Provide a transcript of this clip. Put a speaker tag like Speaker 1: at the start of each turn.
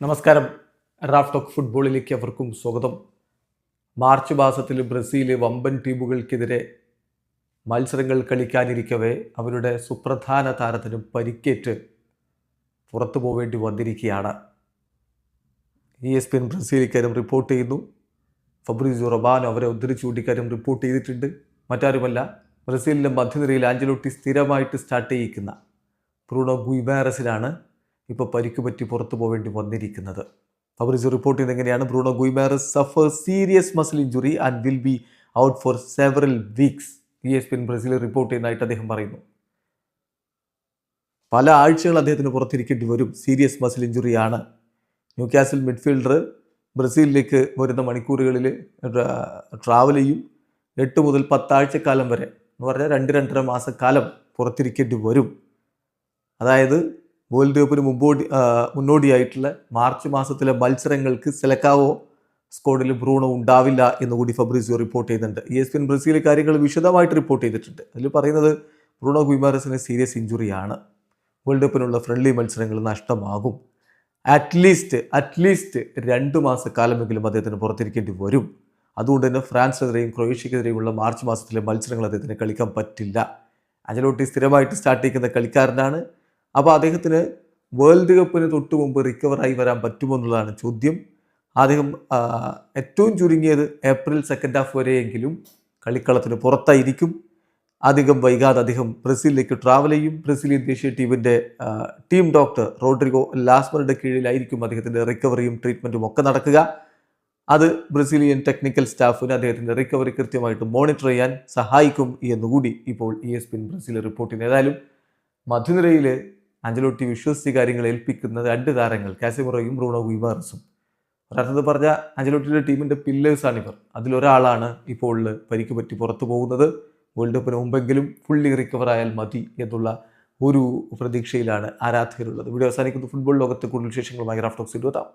Speaker 1: നമസ്കാരം. Raf talk ഫുട്ബോളിലേക്ക് അവർക്കും സ്വാഗതം. മാർച്ച് മാസത്തിൽ ബ്രസീൽ വമ്പൻ ടീമുകൾക്കെതിരെ മത്സരങ്ങൾ കളിക്കാനിരിക്കവേ അവരുടെ സുപ്രധാന താരത്തിന് പരിക്കേറ്റ് പുറത്തു പോവേണ്ടി വന്നിരിക്കുകയാണ്. ഇ എസ് പി എൻ ബ്രസീലിക്കാരും റിപ്പോർട്ട് ചെയ്യുന്നു. ഫബ്രിസോ റൊബാനോ അവരെ ഒത്തിരി ചൂണ്ടിക്കാരും റിപ്പോർട്ട് ചെയ്തിട്ടുണ്ട്. മറ്റാരുമല്ല ബ്രസീലിന്റെ മധ്യനിരയിൽ ആഞ്ചലോട്ടി സ്ഥിരമായിട്ട് സ്റ്റാർട്ട് ചെയ്യിക്കുന്ന ബ്രൂണോ ഗുയ്മാരസിനാണ് ഇപ്പോൾ പരിക്ക് പറ്റി പുറത്തു പോവേണ്ടി വന്നിരിക്കുന്നത്. ഫബ്രിസ് റിപ്പോർട്ട് ചെയ്യുന്നത് എങ്ങനെയാണ്? Bruno Guimaraes suffer serious muscle injury and will be out for several weeks E S P N Brazil report ചെയ്യുന്നതായിട്ട് അദ്ദേഹം പറയുന്നു. പല ആഴ്ചകൾ അദ്ദേഹത്തിന് പുറത്തിരിക്കേണ്ടി വരും. സീരിയസ് മസിൽ ഇഞ്ചുറിയാണ് ന്യൂ കാസിൽ മിഡ്ഫീൽഡർ ബ്രസീലിലേക്ക് വരുന്ന മണിക്കൂറുകളിൽ ട്രാവൽ ചെയ്യും. എട്ട് മുതൽ പത്താഴ്ചക്കാലം വരെ എന്ന് പറഞ്ഞാൽ രണ്ട് രണ്ടര മാസക്കാലം പുറത്തിരിക്കേണ്ടി വരും. അതായത് വേൾഡ് കപ്പിന് മുമ്പോടി മുന്നോടിയായിട്ടുള്ള മാർച്ച് മാസത്തിലെ മത്സരങ്ങൾക്ക് സെലക്കാവോ സ്കോഡിൽ ബ്രൂണോ ഉണ്ടാവില്ല എന്ന് കൂടി ഫബ്രീസിയോ റിപ്പോർട്ട് ചെയ്യുന്നുണ്ട്. E S P N Brazil കാര്യങ്ങൾ വിശദമായിട്ട് റിപ്പോർട്ട് ചെയ്തിട്ടുണ്ട്. അതിൽ പറയുന്നത് ബ്രൂണോ ഗുയിമാരസിന് സീരിയസ് ഇഞ്ചുറിയാണ്. വേൾഡ് കപ്പിനുള്ള ഫ്രണ്ട്ലി മത്സരങ്ങൾ നഷ്ടമാകും. അറ്റ്ലീസ്റ്റ് അറ്റ്ലീസ്റ്റ് രണ്ട് മാസക്കാലമെങ്കിലും അദ്ദേഹത്തിന് പുറത്തിരിക്കേണ്ടി വരും. അതുകൊണ്ട് തന്നെ ഫ്രാൻസിനെതിരെയും ക്രൊയേഷ്യക്കെതിരെയുമുള്ള മാർച്ച് മാസത്തിലെ മത്സരങ്ങൾ അദ്ദേഹത്തിന് കളിക്കാൻ പറ്റില്ല. അഞ്ചലോട്ടി സ്ഥിരമായിട്ട് സ്റ്റാർട്ട് ചെയ്യുന്ന കളിക്കാരനാണ് അപ്പോൾ അദ്ദേഹത്തിന് വേൾഡ് കപ്പിന് തൊട്ട് മുമ്പ് റിക്കവറായി വരാൻ പറ്റുമോ എന്നുള്ളതാണ് ചോദ്യം. അദ്ദേഹം ഏറ്റവും ചുരുങ്ങിയത് ഏപ്രിൽ സെക്കൻഡ് ഹാഫ് വരെയെങ്കിലും കളിക്കളത്തിന് പുറത്തായിരിക്കും. അധികം വൈകാതെ അദ്ദേഹം ബ്രസീലിലേക്ക് ട്രാവൽ ചെയ്യും. ബ്രസീലിയൻ ദേശീയ ടീമിന്റെ ടീം ഡോക്ടർ റോഡ്രിഗോ ലാസ്മറുടെ കീഴിലായിരിക്കും അദ്ദേഹത്തിന്റെ റിക്കവറിയും ട്രീറ്റ്മെന്റും ഒക്കെ നടക്കുക. അത് ബ്രസീലിയൻ ടെക്നിക്കൽ സ്റ്റാഫിന് അദ്ദേഹത്തിന്റെ റിക്കവറി കൃത്യമായിട്ട് മോണിറ്റർ ചെയ്യാൻ സഹായിക്കും എന്നുകൂടി ഇപ്പോൾ ഇ എസ് പിൻ ബ്രസീൽ റിപ്പോർട്ടിന് ഏതായാലും മധ്യനിരയിൽ അഞ്ചലോട്ടി വിശ്വസിച്ച് കാര്യങ്ങൾ ഏൽപ്പിക്കുന്ന രണ്ട് താരങ്ങൾ കാസിമറോയും ബ്രൂണോ ഗുയിമാറസും ഒരർത്ഥത്തിൽ പറഞ്ഞ അഞ്ചലോട്ടിയുടെ ടീമിന്റെ പില്ലേഴ്സാണ് ഇവർ അതിലൊരാളാണ് ഇപ്പോൾ പരിക്ക് പറ്റി പുറത്തു പോകുന്നത്. വേൾഡ് കപ്പിന് മുമ്പെങ്കിലും ഫുള്ളി റിക്കവർ ആയാൽ മതി എന്നുള്ള ഒരു പ്രതീക്ഷയിലാണ് ആരാധകരുള്ളത്. വീഡിയോ അവസാനിക്കുന്ന. ഫുട്ബോൾ ലോകത്തെ കൂടുതൽ വിശേഷങ്ങളുമായി റാഫ്റ്റോക്സിൽ ഇരുപതാം.